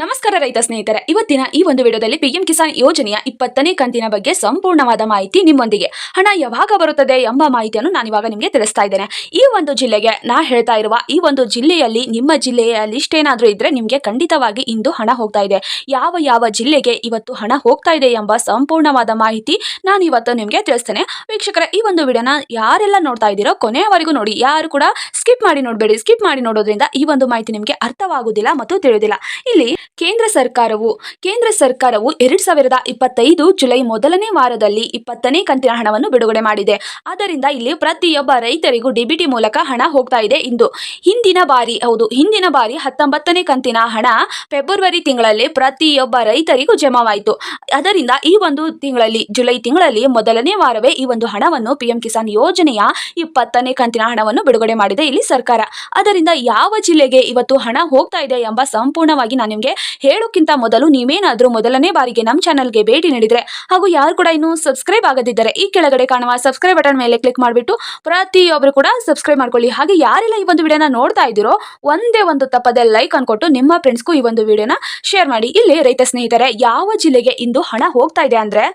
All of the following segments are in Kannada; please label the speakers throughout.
Speaker 1: ನಮಸ್ಕಾರ ರೈತ ಸ್ನೇಹಿತರೆ, ಇವತ್ತಿನ ಈ ಒಂದು ವಿಡಿಯೋದಲ್ಲಿ ಪಿಎಂ ಕಿಸಾನ್ ಯೋಜನೆಯ ಇಪ್ಪತ್ತನೇ ಕಂತಿನ ಬಗ್ಗೆ ಸಂಪೂರ್ಣವಾದ ಮಾಹಿತಿ ನಿಮ್ಮೊಂದಿಗೆ. ಹಣ ಯಾವಾಗ ಬರುತ್ತದೆ ಎಂಬ ಮಾಹಿತಿಯನ್ನು ನಾನು ಇವಾಗ ನಿಮಗೆ ತಿಳಿಸ್ತಾ ಇದ್ದೇನೆ. ಈ ಒಂದು ಜಿಲ್ಲೆಗೆ ನಾ ಹೇಳ್ತಾ ಇರುವ ಈ ಒಂದು ಜಿಲ್ಲೆಯಲ್ಲಿ, ನಿಮ್ಮ ಜಿಲ್ಲೆಯ ಲಿಸ್ಟ್ ಏನಾದರೂ ಇದ್ರೆ ನಿಮಗೆ ಖಂಡಿತವಾಗಿ ಇಂದು ಹಣ ಹೋಗ್ತಾ ಇದೆ. ಯಾವ ಯಾವ ಜಿಲ್ಲೆಗೆ ಇವತ್ತು ಹಣ ಹೋಗ್ತಾ ಇದೆ ಎಂಬ ಸಂಪೂರ್ಣವಾದ ಮಾಹಿತಿ ನಾನು ಇವತ್ತು ನಿಮಗೆ ತಿಳಿಸ್ತೇನೆ. ವೀಕ್ಷಕರ, ಈ ಒಂದು ವಿಡಿಯೋನ ಯಾರೆಲ್ಲ ನೋಡ್ತಾ ಇದ್ದೀರೋ ಕೊನೆಯವರೆಗೂ ನೋಡಿ. ಯಾರು ಕೂಡ ಸ್ಕಿಪ್ ಮಾಡಿ ನೋಡಬೇಡಿ. ಸ್ಕಿಪ್ ಮಾಡಿ ನೋಡೋದ್ರಿಂದ ಈ ಒಂದು ಮಾಹಿತಿ ನಿಮಗೆ ಅರ್ಥವಾಗುವುದಿಲ್ಲ ಮತ್ತು ತಿಳಿಯೋದಿಲ್ಲ ಇಲ್ಲಿ ಕೇಂದ್ರ ಸರ್ಕಾರವು ಕೇಂದ್ರ ಸರ್ಕಾರವು ಎರಡ್ ಸಾವಿರದ ಇಪ್ಪತ್ತೈದು ಜುಲೈ ಮೊದಲನೇ ವಾರದಲ್ಲಿ ಇಪ್ಪತ್ತನೇ ಕಂತಿನ ಹಣವನ್ನು ಬಿಡುಗಡೆ ಮಾಡಿದೆ. ಆದ್ದರಿಂದ ಇಲ್ಲಿ ಪ್ರತಿಯೊಬ್ಬ ರೈತರಿಗೂ ಡಿಬಿಟಿ ಮೂಲಕ ಹಣ ಹೋಗ್ತಾ ಇದೆ ಇಂದು ಹಿಂದಿನ ಬಾರಿ, ಹೌದು, ಹಿಂದಿನ ಬಾರಿ ಹತ್ತೊಂಬತ್ತನೇ ಕಂತಿನ ಹಣ ಫೆಬ್ರವರಿ ತಿಂಗಳಲ್ಲಿ ಪ್ರತಿಯೊಬ್ಬ ರೈತರಿಗೂ ಜಮಾವಾಯಿತು. ಅದರಿಂದ ಈ ಒಂದು ತಿಂಗಳಲ್ಲಿ, ಜುಲೈ ತಿಂಗಳಲ್ಲಿ ಮೊದಲನೇ ವಾರವೇ ಈ ಒಂದು ಹಣವನ್ನು ಪಿಎಂ ಕಿಸಾನ್ ಯೋಜನೆಯ ಇಪ್ಪತ್ತನೇ ಕಂತಿನ ಹಣವನ್ನು ಬಿಡುಗಡೆ ಮಾಡಿದೆ ಇಲ್ಲಿ ಸರ್ಕಾರ. ಅದರಿಂದ ಯಾವ ಜಿಲ್ಲೆಗೆ ಇವತ್ತು ಹಣ ಹೋಗ್ತಾ ಇದೆ ಎಂಬ ಸಂಪೂರ್ಣವಾಗಿ ನಾನು ನಿಮಗೆ ಹೇಳೋಕ್ಕಿಂತ ಮೊದಲು ನೀವೇನಾದರೂ ಮೊದಲನೇ ಬಾರಿಗೆ ನಮ್ಮ ಚಾನಲ್ಗೆ ಭೇಟಿ ನೀಡಿದರೆ ಹಾಗೂ ಯಾರು ಕೂಡ ಇನ್ನೂ ಸಬ್ಸ್ಕ್ರೈಬ್ ಆಗದಿದ್ದರೆ ಈ ಕೆಳಗಡೆ ಕಾಣುವ ಸಬ್ಸ್ಕ್ರೈಬ್ ಬಟನ್ ಮೇಲೆ ಕ್ಲಿಕ್ ಮಾಡಿಬಿಟ್ಟು ಪ್ರತಿಯೊಬ್ಬರು ಕೂಡ ಸಬ್ಸ್ಕ್ರೈಬ್ ಮಾಡ್ಕೊಳ್ಳಿ. ಹಾಗೆ ಯಾರೆಲ್ಲ ಈ ಒಂದು ವಿಡಿಯೋನ ನೋಡ್ತಾ ಇದ್ದೀರೋ ಒಂದೇ ಒಂದು ತಪ್ಪದೆ ಲೈಕ್ ಅನ್ಕೊಟ್ಟು ನಿಮ್ಮ ಫ್ರೆಂಡ್ಸ್ಗೂ ಈ ಒಂದು ವಿಡಿಯೋನ ಶೇರ್ ಮಾಡಿ. ಇಲ್ಲಿ ರೈತ ಸ್ನೇಹಿತರೆ, ಯಾವ ಜಿಲ್ಲೆಗೆ ಇಂದು ಹಣ ಹೋಗ್ತಾ ಇದೆ ಅಂದ್ರೆ?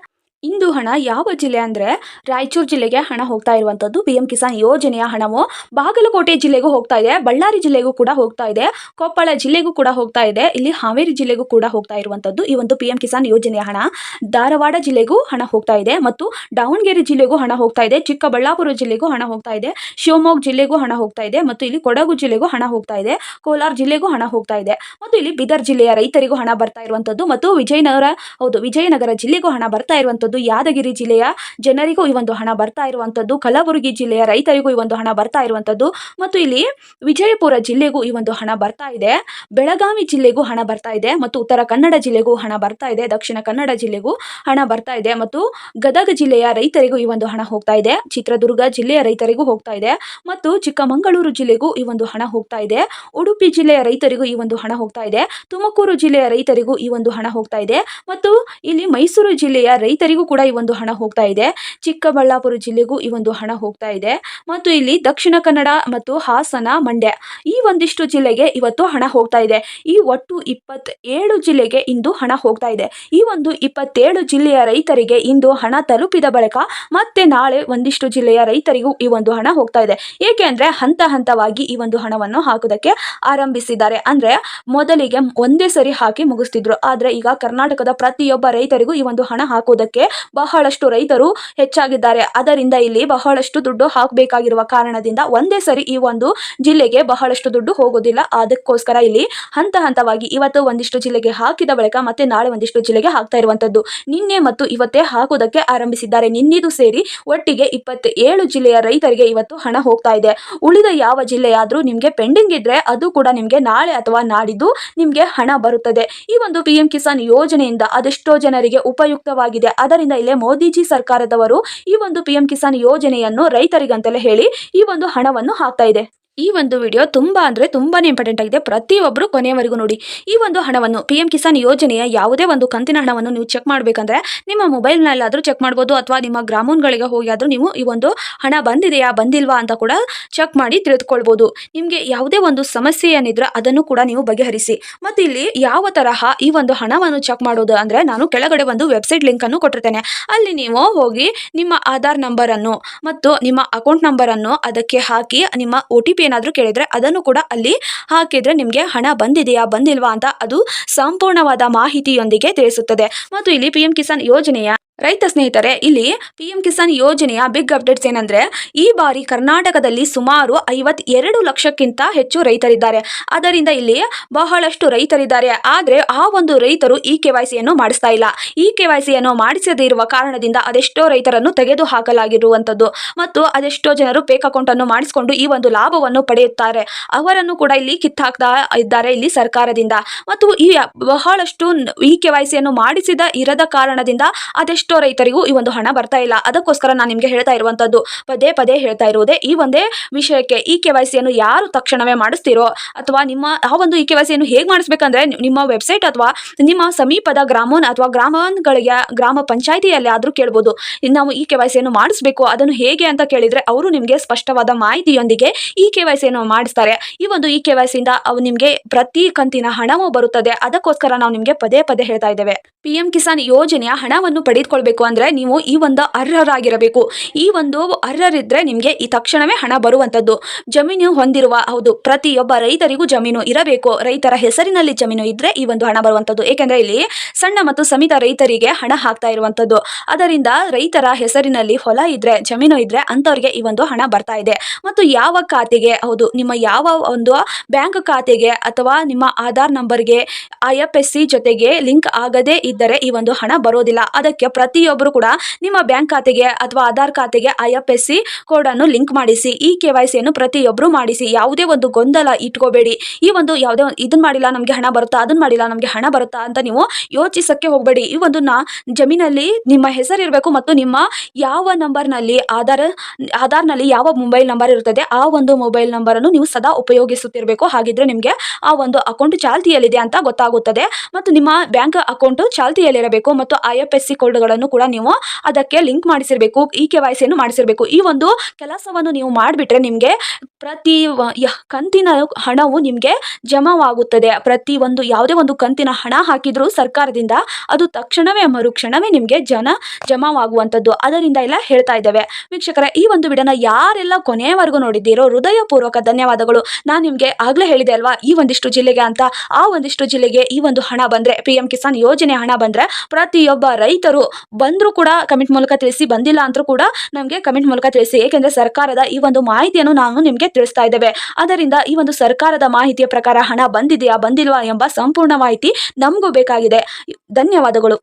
Speaker 1: ಇಂದು ಹಣ ಯಾವ ಜಿಲ್ಲೆ ಅಂದರೆ ರಾಯಚೂರು ಜಿಲ್ಲೆಗೆ ಹಣ ಹೋಗ್ತಾ ಇರುವಂಥದ್ದು ಪಿ ಎಂ ಕಿಸಾನ್ ಯೋಜನೆಯ ಹಣವು ಬಾಗಲಕೋಟೆ ಜಿಲ್ಲೆಗೂ ಹೋಗ್ತಾ ಇದೆ, ಬಳ್ಳಾರಿ ಜಿಲ್ಲೆಗೂ ಕೂಡ ಹೋಗ್ತಾ ಇದೆ, ಕೊಪ್ಪಳ ಜಿಲ್ಲೆಗೂ ಕೂಡ ಹೋಗ್ತಾ ಇದೆ, ಇಲ್ಲಿ ಹಾವೇರಿ ಜಿಲ್ಲೆಗೂ ಕೂಡ ಹೋಗ್ತಾ ಇರುವಂಥದ್ದು ಈ ಒಂದು ಪಿ ಎಂ ಕಿಸಾನ್ ಯೋಜನೆಯ ಹಣ. ಧಾರವಾಡ ಜಿಲ್ಲೆಗೂ ಹಣ ಹೋಗ್ತಾ ಇದೆ ಮತ್ತು ದಾವಣಗೆರೆ ಜಿಲ್ಲೆಗೂ ಹಣ ಹೋಗ್ತಾ ಇದೆ, ಚಿಕ್ಕಬಳ್ಳಾಪುರ ಜಿಲ್ಲೆಗೂ ಹಣ ಹೋಗ್ತಾ ಇದೆ, ಶಿವಮೊಗ್ಗ ಜಿಲ್ಲೆಗೂ ಹಣ ಹೋಗ್ತಾ ಇದೆ ಮತ್ತು ಇಲ್ಲಿ ಕೊಡಗು ಜಿಲ್ಲೆಗೂ ಹಣ ಹೋಗ್ತಾ ಇದೆ, ಕೋಲಾರ ಜಿಲ್ಲೆಗೂ ಹಣ ಹೋಗ್ತಾ ಇದೆ ಮತ್ತು ಇಲ್ಲಿ ಬೀದರ್ ಜಿಲ್ಲೆಯ ರೈತರಿಗೂ ಹಣ ಬರ್ತಾ ಇರುವಂಥದ್ದು ಮತ್ತು ವಿಜಯನಗರ, ಹೌದು ವಿಜಯನಗರ ಜಿಲ್ಲೆಗೂ ಹಣ ಬರ್ತಾ ಇರುವಂಥದ್ದು ಯಾದಗಿರಿ ಜಿಲ್ಲೆಯ ಜನರಿಗೂ ಈ ಒಂದು ಹಣ ಬರ್ತಾ ಇರುವಂಥದ್ದು ಕಲಬುರಗಿ ಜಿಲ್ಲೆಯ ರೈತರಿಗೂ ಈ ಒಂದು ಹಣ ಬರ್ತಾ ಇರುವಂಥದ್ದು ಮತ್ತು ಇಲ್ಲಿ ವಿಜಯಪುರ ಜಿಲ್ಲೆಗೂ ಈ ಒಂದು ಹಣ ಬರ್ತಾ ಇದೆ, ಬೆಳಗಾವಿ ಜಿಲ್ಲೆಗೂ ಹಣ ಬರ್ತಾ ಇದೆ ಮತ್ತು ಉತ್ತರ ಕನ್ನಡ ಜಿಲ್ಲೆಗೂ ಹಣ ಬರ್ತಾ ಇದೆ, ದಕ್ಷಿಣ ಕನ್ನಡ ಜಿಲ್ಲೆಗೂ ಹಣ ಬರ್ತಾ ಇದೆ ಮತ್ತು ಗದಗ ಜಿಲ್ಲೆಯ ರೈತರಿಗೂ ಈ ಒಂದು ಹಣ ಹೋಗ್ತಾ ಇದೆ, ಚಿತ್ರದುರ್ಗ ಜಿಲ್ಲೆಯ ರೈತರಿಗೂ ಹೋಗ್ತಾ ಇದೆ ಮತ್ತು ಚಿಕ್ಕಮಗಳೂರು ಜಿಲ್ಲೆಗೂ ಈ ಒಂದು ಹಣ ಹೋಗ್ತಾ ಇದೆ, ಉಡುಪಿ ಜಿಲ್ಲೆಯ ರೈತರಿಗೂ ಈ ಒಂದು ಹಣ ಹೋಗ್ತಾ ಇದೆ, ತುಮಕೂರು ಜಿಲ್ಲೆಯ ರೈತರಿಗೂ ಈ ಒಂದು ಹಣ ಹೋಗ್ತಾ ಇದೆ ಮತ್ತು ಇಲ್ಲಿ ಮೈಸೂರು ಜಿಲ್ಲೆಯ ರೈತರಿಗೂ ಕೂಡ ಈ ಒಂದು ಹಣ ಹೋಗ್ತಾ ಇದೆ. ಚಿಕ್ಕಬಳ್ಳಾಪುರ ಜಿಲ್ಲೆಗೂ ಈ ಒಂದು ಹಣ ಹೋಗ್ತಾ ಇದೆ. ಮತ್ತು ಇಲ್ಲಿ ದಕ್ಷಿಣ ಕನ್ನಡ ಮತ್ತು ಹಾಸನ ಮಂಡ್ಯ ಈ ಒಂದಿಷ್ಟು ಜಿಲ್ಲೆಗೆ ಇವತ್ತು ಹಣ ಹೋಗ್ತಾ ಇದೆ. ಈ ಒಟ್ಟು ಇಪ್ಪತ್ತೇಳು ಜಿಲ್ಲೆಗೆ ಇಂದು ಹಣ ಹೋಗ್ತಾ ಇದೆ. ಈ ಒಂದು ಇಪ್ಪತ್ತೇಳು ಜಿಲ್ಲೆಯ ರೈತರಿಗೆ ಇಂದು ಹಣ ತಲುಪಿದ ಬಳಿಕ ಮತ್ತೆ ನಾಳೆ ಒಂದಿಷ್ಟು ಜಿಲ್ಲೆಯ ರೈತರಿಗೂ ಈ ಒಂದು ಹಣ ಹೋಗ್ತಾ ಇದೆ. ಏಕೆ ಅಂದ್ರೆ ಹಂತ ಹಂತವಾಗಿ ಈ ಒಂದು ಹಣವನ್ನು ಹಾಕೋದಕ್ಕೆ ಆರಂಭಿಸಿದ್ದಾರೆ. ಅಂದ್ರೆ ಮೊದಲಿಗೆ ಒಂದೇ ಸರಿ ಹಾಕಿ ಮುಗಿಸ್ತಿದ್ರು. ಆದ್ರೆ ಈಗ ಕರ್ನಾಟಕದ ಪ್ರತಿಯೊಬ್ಬ ರೈತರಿಗೂ ಈ ಒಂದು ಹಣ ಹಾಕೋದಕ್ಕೆ ಬಹಳಷ್ಟು ರೈತರು ಹೆಚ್ಚಾಗಿದ್ದಾರೆ. ಅದರಿಂದ ಇಲ್ಲಿ ಬಹಳಷ್ಟು ದುಡ್ಡು ಹಾಕಬೇಕಾಗಿರುವ ಕಾರಣದಿಂದ ಒಂದೇ ಸರಿ ಈ ಒಂದು ಜಿಲ್ಲೆಗೆ ಬಹಳಷ್ಟು ದುಡ್ಡು ಹೋಗೋದಿಲ್ಲ. ಅದಕ್ಕೋಸ್ಕರ ಇಲ್ಲಿ ಹಂತ ಹಂತವಾಗಿ ಇವತ್ತು ಒಂದಿಷ್ಟು ಜಿಲ್ಲೆಗೆ ಹಾಕಿದ ಬಳಿಕ ಮತ್ತೆ ನಾಳೆ ಒಂದಿಷ್ಟು ಜಿಲ್ಲೆಗೆ ಹಾಕ್ತಾ ಇರುವಂತದ್ದು. ನಿನ್ನೆ ಮತ್ತು ಇವತ್ತೇ ಹಾಕೋದಕ್ಕೆ ಆರಂಭಿಸಿದ್ದಾರೆ. ನಿನ್ನಿದು ಸೇರಿ ಒಟ್ಟಿಗೆ ಇಪ್ಪತ್ತೇಳು ಜಿಲ್ಲೆಯ ರೈತರಿಗೆ ಇವತ್ತು ಹಣ ಹೋಗ್ತಾ ಇದೆ. ಉಳಿದ ಯಾವ ಜಿಲ್ಲೆಯಾದರೂ ನಿಮಗೆ ಪೆಂಡಿಂಗ್ ಇದ್ರೆ ಅದು ಕೂಡ ನಿಮಗೆ ನಾಳೆ ಅಥವಾ ನಾಡಿದ್ದು ನಿಮಗೆ ಹಣ ಬರುತ್ತದೆ. ಈ ಒಂದು ಪಿ ಕಿಸಾನ್ ಯೋಜನೆಯಿಂದ ಅದೆಷ್ಟೋ ಜನರಿಗೆ ಉಪಯುಕ್ತವಾಗಿದೆ. ಅದರಿಂದ ಇಲ್ಲೇ ಮೋದಿಜಿ ಸರ್ಕಾರದವರು ಈ ಒಂದು ಪಿಎಂ ಕಿಸಾನ್ ಯೋಜನೆಯನ್ನು ರೈತರಿಗಂತಲೇ ಹೇಳಿ ಈ ಒಂದು ಹಣವನ್ನು ಹಾಕ್ತಾ ಇದೆ. ಈ ಒಂದು ವಿಡಿಯೋ ತುಂಬ ಅಂದರೆ ತುಂಬಾ ಇಂಪಾರ್ಟೆಂಟ್ ಆಗಿದೆ. ಪ್ರತಿಯೊಬ್ಬರು ಕೊನೆಯವರೆಗೂ ನೋಡಿ. ಈ ಒಂದು ಹಣವನ್ನು ಪಿ ಎಂ ಕಿಸಾನ್ ಯೋಜನೆಯ ಯಾವುದೇ ಒಂದು ಕಂತಿನ ಹಣವನ್ನು ನೀವು ಚೆಕ್ ಮಾಡಬೇಕಂದ್ರೆ ನಿಮ್ಮ ಮೊಬೈಲ್ನಲ್ಲಾದರೂ ಚೆಕ್ ಮಾಡ್ಬೋದು ಅಥವಾ ನಿಮ್ಮ ಗ್ರಾಮೋನ್ಗಳಿಗೆ ಹೋಗಿ ಆದರೂ ನೀವು ಈ ಒಂದು ಹಣ ಬಂದಿದೆಯಾ, ಬಂದಿಲ್ವಾ ಅಂತ ಕೂಡ ಚೆಕ್ ಮಾಡಿ ತಿಳಿದುಕೊಳ್ಬೋದು. ನಿಮಗೆ ಯಾವುದೇ ಒಂದು ಸಮಸ್ಯೆ ಏನಿದ್ರೆ ಅದನ್ನು ಕೂಡ ನೀವು ಬಗೆಹರಿಸಿ. ಮತ್ತು ಇಲ್ಲಿ ಯಾವ ತರಹ ಈ ಒಂದು ಹಣವನ್ನು ಚೆಕ್ ಮಾಡೋದು ಅಂದರೆ ನಾನು ಕೆಳಗಡೆ ಒಂದು ವೆಬ್ಸೈಟ್ ಲಿಂಕನ್ನು ಕೊಟ್ಟಿರ್ತೇನೆ. ಅಲ್ಲಿ ನೀವು ಹೋಗಿ ನಿಮ್ಮ ಆಧಾರ್ ನಂಬರನ್ನು ಮತ್ತು ನಿಮ್ಮ ಅಕೌಂಟ್ ನಂಬರನ್ನು ಅದಕ್ಕೆ ಹಾಕಿ ನಿಮ್ಮ ಒ ಟಿ ಏನಾದರೂ ಕೇಳಿದರೆ ಅದನ್ನು ಕೂಡ ಅಲ್ಲಿ ಹಾಕಿದರೆ ನಿಮಗೆ ಹಣ ಬಂದಿದೆಯಾ, ಬಂದಿಲ್ವಾ ಅಂತ ಅದು ಸಂಪೂರ್ಣವಾದ ಮಾಹಿತಿಯೊಂದಿಗೆ ತಿಳಿಸುತ್ತದೆ. ಮತ್ತು ಇಲ್ಲಿ ಪಿ ಎಂ ಕಿಸಾನ್ ಯೋಜನೆಯ ರೈತ ಸ್ನೇಹಿತರೆ, ಇಲ್ಲಿ ಪಿ ಎಂ ಕಿಸಾನ್ ಯೋಜನೆಯ ಬಿಗ್ ಅಪ್ಡೇಟ್ಸ್ ಏನಂದ್ರೆ, ಈ ಬಾರಿ ಕರ್ನಾಟಕದಲ್ಲಿ ಸುಮಾರು ಐವತ್ತೆರಡು ಲಕ್ಷಕ್ಕಿಂತ ಹೆಚ್ಚು ರೈತರಿದ್ದಾರೆ. ಅದರಿಂದ ಇಲ್ಲಿ ಬಹಳಷ್ಟು ರೈತರಿದ್ದಾರೆ. ಆದರೆ, ಆ ಒಂದು ರೈತರು ಈ ಕೆ ವೈ ಸಿಯನ್ನು ಮಾಡಿಸ್ತಾ ಇಲ್ಲ. ಈ ಕೆ ವೈ ಸಿಯನ್ನು ಮಾಡಿಸದೇ ಇರುವ ಕಾರಣದಿಂದ ಅದೆಷ್ಟೋ ರೈತರನ್ನು ತೆಗೆದು ಹಾಕಲಾಗಿರುವಂಥದ್ದು ಮತ್ತು ಅದೆಷ್ಟೋ ಜನರು ಪೇಕ್ ಅಕೌಂಟ್ ಅನ್ನು ಮಾಡಿಸಿಕೊಂಡು ಈ ಒಂದು ಲಾಭವನ್ನು ಪಡೆಯುತ್ತಾರೆ. ಅವರನ್ನು ಕೂಡ ಇಲ್ಲಿ ಕಿತ್ತಾಕ್ತಾ ಇದ್ದಾರೆ ಇಲ್ಲಿ ಸರ್ಕಾರದಿಂದ. ಮತ್ತು ಈ ಬಹಳಷ್ಟು ಈ ಕೆ ವೈ ಸಿಯನ್ನು ಮಾಡಿಸಿದ ಇರದ ಕಾರಣದಿಂದ ಅದೆಷ್ಟೋ ಎಷ್ಟೋ ರೈತರಿಗೂ ಈ ಒಂದು ಹಣ ಬರ್ತಾ ಇಲ್ಲ. ಅದಕ್ಕೋಸ್ಕರ ನಾನು ನಿಮಗೆ ಹೇಳ್ತಾ ಇರುವಂಥದ್ದು ಪದೇ ಪದೇ ಹೇಳ್ತಾ ಇರುವುದೇ ಈ ಒಂದೇ ವಿಷಯಕ್ಕೆ. ಈ ಕೆ ವೈ ಸಿಯನ್ನು ಯಾರು ತಕ್ಷಣವೇ ಮಾಡಿಸ್ತೀರೋ ಅಥವಾ ನಿಮ್ಮ ಆ ಒಂದು ಈ ಕೆ ವೈ ಸಿಯನ್ನು ಹೇಗೆ ಮಾಡಿಸ್ಬೇಕಂದ್ರೆ ನಿಮ್ಮ ವೆಬ್ಸೈಟ್ ಅಥವಾ ನಿಮ್ಮ ಸಮೀಪದ ಗ್ರಾಮೋನ್ ಅಥವಾ ಗ್ರಾಮಗಳಿಗೆ, ಗ್ರಾಮ ಪಂಚಾಯಿತಿಯಲ್ಲಿ ಆದರೂ ಕೇಳ್ಬೋದು. ನಾವು ಈ ಕೆ ವೈ ಸಿಯನ್ನು ಮಾಡಿಸ್ಬೇಕು. ಅದನ್ನು ಹೇಗೆ ಅಂತ ಕೇಳಿದರೆ ಅವರು ನಿಮಗೆ ಸ್ಪಷ್ಟವಾದ ಮಾಹಿತಿಯೊಂದಿಗೆ ಈ ಕೆ ವೈ ಸಿಯನ್ನು ಮಾಡಿಸ್ತಾರೆ. ಈ ಒಂದು ಈ ಕೆ ವೈ ಸಿಯಿಂದ ಅವು ನಿಮಗೆ ಪ್ರತಿ ಕಂತಿನ ಹಣವೂ ಬರುತ್ತದೆ. ಅದಕ್ಕೋಸ್ಕರ ನಾವು ನಿಮಗೆ ಪದೇ ಪದೇ ಹೇಳ್ತಾ ಇದ್ದೇವೆ. ಪಿ ಕಿಸಾನ್ ಯೋಜನೆಯ ಹಣವನ್ನು ಪಡೆದುಕೊಳ್ಬೇಕು ಅಂದ್ರೆ ನೀವು ಈ ಒಂದು ಅರ್ಹರಾಗಿರಬೇಕು. ಈ ಒಂದು ಅರ್ಹರಿದ್ರೆ ನಿಮಗೆ ಈ ತಕ್ಷಣವೇ ಹಣ ಬರುವಂತದ್ದು. ಜಮೀನು ಹೊಂದಿರುವ, ಹೌದು, ಪ್ರತಿಯೊಬ್ಬ ರೈತರಿಗೂ ಜಮೀನು ಇರಬೇಕು. ರೈತರ ಹೆಸರಿನಲ್ಲಿ ಜಮೀನು ಇದ್ದರೆ ಈ ಒಂದು ಹಣ ಬರುವಂತದ್ದು. ಏಕೆಂದರೆ ಇಲ್ಲಿ ಸಣ್ಣ ಮತ್ತು ಸಮಿತ ರೈತರಿಗೆ ಹಣ ಹಾಕ್ತಾ ಇರುವಂಥದ್ದು ಅದರಿಂದ ರೈತರ ಹೆಸರಿನಲ್ಲಿ ಹೊಲ ಇದ್ರೆ, ಜಮೀನು ಇದ್ರೆ ಅಂತವ್ರಿಗೆ ಈ ಒಂದು ಹಣ ಬರ್ತಾ ಇದೆ. ಮತ್ತು ಯಾವ ಖಾತೆಗೆ, ಹೌದು, ನಿಮ್ಮ ಯಾವ ಒಂದು ಬ್ಯಾಂಕ್ ಖಾತೆಗೆ ಅಥವಾ ನಿಮ್ಮ ಆಧಾರ್ ನಂಬರ್ಗೆ, ಐ ಎಫ್ ಎಸ್ ಸಿ ಜೊತೆಗೆ ಲಿಂಕ್ ಆಗದೇ ಇದ್ದರೆ ಈ ಒಂದು ಹಣ ಬರೋದಿಲ್ಲ. ಅದಕ್ಕೆ ಪ್ರತಿಯೊಬ್ಬರು ಕೂಡ ನಿಮ್ಮ ಬ್ಯಾಂಕ್ ಖಾತೆಗೆ ಅಥವಾ ಆಧಾರ್ ಖಾತೆಗೆ ಐ ಎಫ್ ಎಸ್ ಲಿಂಕ್ ಮಾಡಿಸಿ, ಈ ಕೆ ವೈ ಸಿಯನ್ನು ಪ್ರತಿಯೊಬ್ಬರು ಮಾಡಿಸಿ. ಯಾವುದೇ ಒಂದು ಗೊಂದಲ ಇಟ್ಕೋಬೇಡಿ. ಈ ಒಂದು ಯಾವುದೇ ಇದನ್ನ ಮಾಡಿಲ್ಲ, ನಮಗೆ ಹಣ ಬರುತ್ತಾ ಅದನ್ನ ಮಾಡಿಲ್ಲ, ನಮಗೆ ಹಣ ಬರುತ್ತಾ ಅಂತ ನೀವು ಯೋಚಿಸಕ್ಕೆ ಹೋಗಬೇಡಿ. ಈ ಒಂದು ನಾ ಜಮೀನಲ್ಲಿ ನಿಮ್ಮ ಹೆಸರು ಇರಬೇಕು ಮತ್ತು ನಿಮ್ಮ ಯಾವ ನಂಬರ್ನಲ್ಲಿ ಆಧಾರ್, ಆಧಾರ್ನಲ್ಲಿ ಯಾವ ಮೊಬೈಲ್ ನಂಬರ್ ಇರುತ್ತದೆ, ಆ ಒಂದು ಮೊಬೈಲ್ ನಂಬರನ್ನು ನೀವು ಸದಾ ಉಪಯೋಗಿಸುತ್ತಿರಬೇಕು. ಹಾಗಿದ್ರೆ ನಿಮಗೆ ಆ ಒಂದು ಅಕೌಂಟ್ ಚಾಲ್ತಿಯಲ್ಲಿದೆ ಅಂತ ಗೊತ್ತಾಗುತ್ತದೆ. ಮತ್ತು ನಿಮ್ಮ ಬ್ಯಾಂಕ್ ಅಕೌಂಟ್ ಚಾಲ್ತಿಯಲ್ಲಿರಬೇಕು ಮತ್ತು ಐ ಎಫ್ ಎಸ್ ಸಿ ಕೋಡ್ಗಳನ್ನು ಕೂಡ ನೀವು ಅದಕ್ಕೆ ಲಿಂಕ್ ಮಾಡಿಸಿರಬೇಕು, ಈ ಕೆ ವೈ ಸಿಯನ್ನು ಮಾಡಿಸಿರಬೇಕು. ಈ ಒಂದು ಕೆಲಸವನ್ನು ನೀವು ಮಾಡಿಬಿಟ್ರೆ ನಿಮಗೆ ಪ್ರತಿ ಕಂತಿನ ಹಣವು ನಿಮಗೆ ಜಮಾವಾಗುತ್ತದೆ. ಪ್ರತಿ ಒಂದು, ಯಾವುದೇ ಒಂದು ಕಂತಿನ ಹಣ ಹಾಕಿದರೂ ಸರ್ಕಾರದಿಂದ ಅದು ತಕ್ಷಣವೇ, ಮರುಕ್ಷಣವೇ ನಿಮಗೆ ಜನ ಜಮಾವಾಗುವಂಥದ್ದು. ಅದರಿಂದ ಎಲ್ಲ ಹೇಳ್ತಾ ಇದ್ದೇವೆ. ವೀಕ್ಷಕರ, ಈ ಒಂದು ವಿಡನ ಯಾರೆಲ್ಲ ಕೊನೆಯವರೆಗೂ ನೋಡಿದ್ದೀರೋ, ಹೃದಯಪೂರ್ವಕ ಧನ್ಯವಾದಗಳು. ನಾನು ನಿಮಗೆ ಆಗಲೇ ಹೇಳಿದೆ ಅಲ್ವಾ, ಈ ಒಂದಿಷ್ಟು ಜಿಲ್ಲೆಗೆ ಅಂತ. ಆ ಒಂದಿಷ್ಟು ಜಿಲ್ಲೆಗೆ ಈ ಒಂದು ಹಣ ಬಂದರೆ, ಪಿ ಎಂ ಕಿಸಾನ್ ಯೋಜನೆ ಹಣ ಬಂದರೆ, ಪ್ರತಿಯೊಬ್ಬ ರೈತರು ಬಂದರೂ ಕೂಡ ಕಮೆಂಟ್ ಮೂಲಕ ತಿಳಿಸಿ, ಬಂದಿಲ್ಲ ಅಂತರೂ ಕೂಡ ನಮಗೆ ಕಮೆಂಟ್ ಮೂಲಕ ತಿಳಿಸಿ. ಏಕೆಂದರೆ ಸರ್ಕಾರದ ಈ ಒಂದು ಮಾಹಿತಿಯನ್ನು ನಾನು ನಿಮಗೆ ತಿಳಿಸ್ತಾ ಇದ್ದೇವೆ. ಅದರಿಂದ ಈ ಒಂದು ಸರ್ಕಾರದ ಮಾಹಿತಿಯ ಪ್ರಕಾರ ಹಣ ಬಂದಿದೆಯಾ ಬಂದಿಲ್ವಾ ಎಂಬ ಸಂಪೂರ್ಣ ಮಾಹಿತಿ ನಮಗೂ ಬೇಕಾಗಿದೆ. ಧನ್ಯವಾದಗಳು.